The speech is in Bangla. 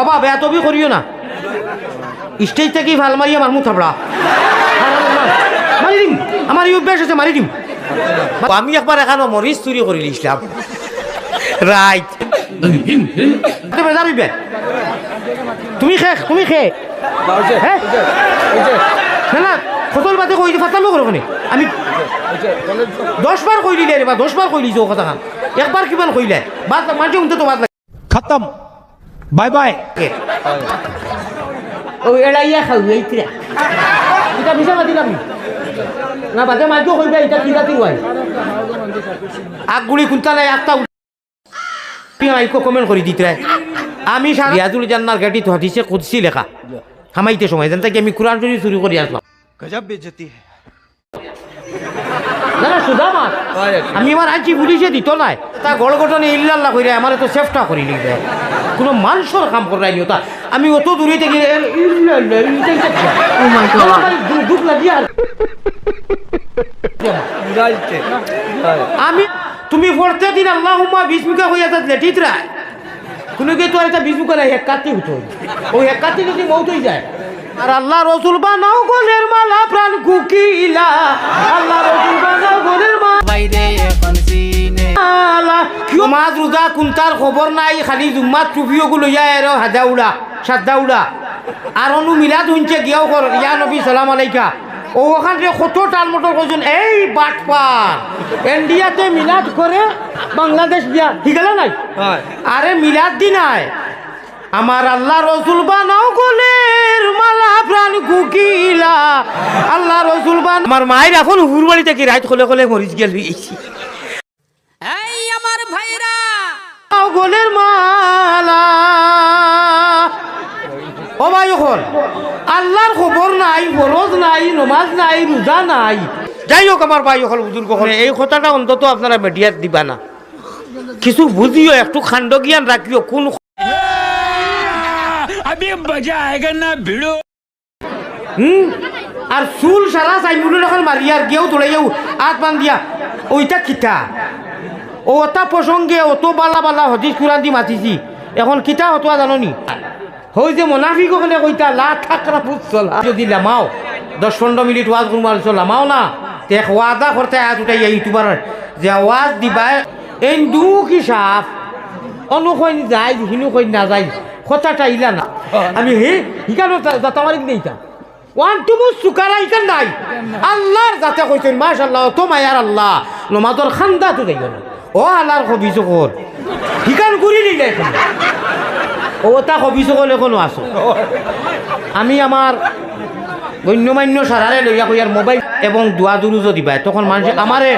অবা বেয়া তবি করিও না। স্টেজ থেকে ভালো মারি আমার মুখ থাপড়া মারি দিম। আমার অভ্যাস আছে মারি দিম। আমি একবার এখানো মরিচ চুরি করে লিছিলাম। রাইট বেজার হইবে তুমি শেষ তুমি খে হ্যাঁ না না ফটল বাদে কই দি ফাটালো করো আমি দশ বার কই দিলে রে বা দশ বার কই দিছো কথা খান একবার কিমান কইলে বাদ মানুষ উনতে তো বাদ লাগে। বাই বাই ও এরা ইয়া খাও এইটা এটা ভিসা মাতি লাগি না বাদে মাইকো হইবে এটা কি জাতি হয় আগ গুলি কুন্তালে একটা মাইকো কমেন্ট করে দিতে আমি রিয়াজুল জান্নার গাড়ি তো হাদিসে কুদসি লেখা থামাইতে সময় জানতে কি আমি কোরআন শরীফ চুরি করে আসলাম গজব বেজতি না না সুদা মার আমি আমার আছি পুলিশে দিত নাই তা গড় গঠনে ইল্লাল্লাহ কইরা আমার তো সেফটা করি লিখবে কোনো মানুষের কাম করাই নিও তা আমি অত দূরে থেকে দুঃখ লাগি আর আমি তুমি পড়তে দিন আল্লাহ হুম্মা বিস্মিকা হইয়া থাকলে ঠিক রায় কোনো কে তো একটা বিস্মিকা নাই এক কাতি হতো ওই এক কাতি যদি মৌত হয়ে যায়। আর আল্লাহ রসুল বানাও গোলের মালা প্রাণ কুকিলা। আল্লাহ রসুল বানাও মাছ রোজা কোনটার খবর নাই খালি জুম্মাত টুপিও গুলো ইয়া এর হাজা উড়া সাদা উড়া আর অনু মিলাদ শুনছে গিয়াও কর ইয়া নবী সালাম আলাইকা। ও ওখান থেকে কত টাল মটর করছেন এই বাটপার ইন্ডিয়াতে মিলাদ করে বাংলাদেশ দিয়া ঠিক নাই? আরে মিলাদ দি নাই। আমার আল্লাহ রসুল বানাও গোলের মালা প্রাণ কুকিলা। আল্লাহ রসুল বান আমার মায়ের এখন হুরবাড়ি থেকে রাইত খোলে খোলে মরিচ গেল আমার ভাইরা বানাও গোলের মালা। ও হল আল্লাহর খবর নাই বরজ নাই নমাজ নাই রোজা নাই। যাই হোক আমার ভাই হল বুজুর্গ হলে এই কথাটা অন্তত আপনারা মিডিয়াত দিবা না। কিছু বুঝিও একটু খান্ড জ্ঞান রাখিও কোন হুম? আর চুল সারা চাই এখন মারিয়ার গেও তোলাই আত বান দিয়া ওইটা কিতা? ও ওটা প্রসঙ্গে অত বালা বালা হদিস কুরান দি মাতিছি। এখন কিতা হতো জাননি। হই যে মোনাফিক ওখানে কইতা, লা থাকরা পুৎসল যদি লামাও দশ পনেরো মিনিট ওয়াজ চল লামাও না দেখ ওয়াদা করতে আজ উঠাই ইউটিউবার যে ওয়াজ দিবা এই দু কি সাফ অনু কইন যায় কইন না যায় কথাটা ইলা না। আমি হে হিকানো যাতা মারি দিইতা ওয়ান টু মু সুকারা ইকান নাই। আল্লাহর যাতে কইছেন মাশাআল্লাহ তো মায়ার আল্লাহ। নমাজর খান্দা তো দেই না ও আলার কবি চকর শিকান করি নিলে এখন ও তা খবি চকল এখনও আছো। আমি আমার গণ্যমান্য সারারে লইয়া কইয়ার মোবাইল এবং দোয়া দুরুজো দিবা। তখন মানুষ আমারে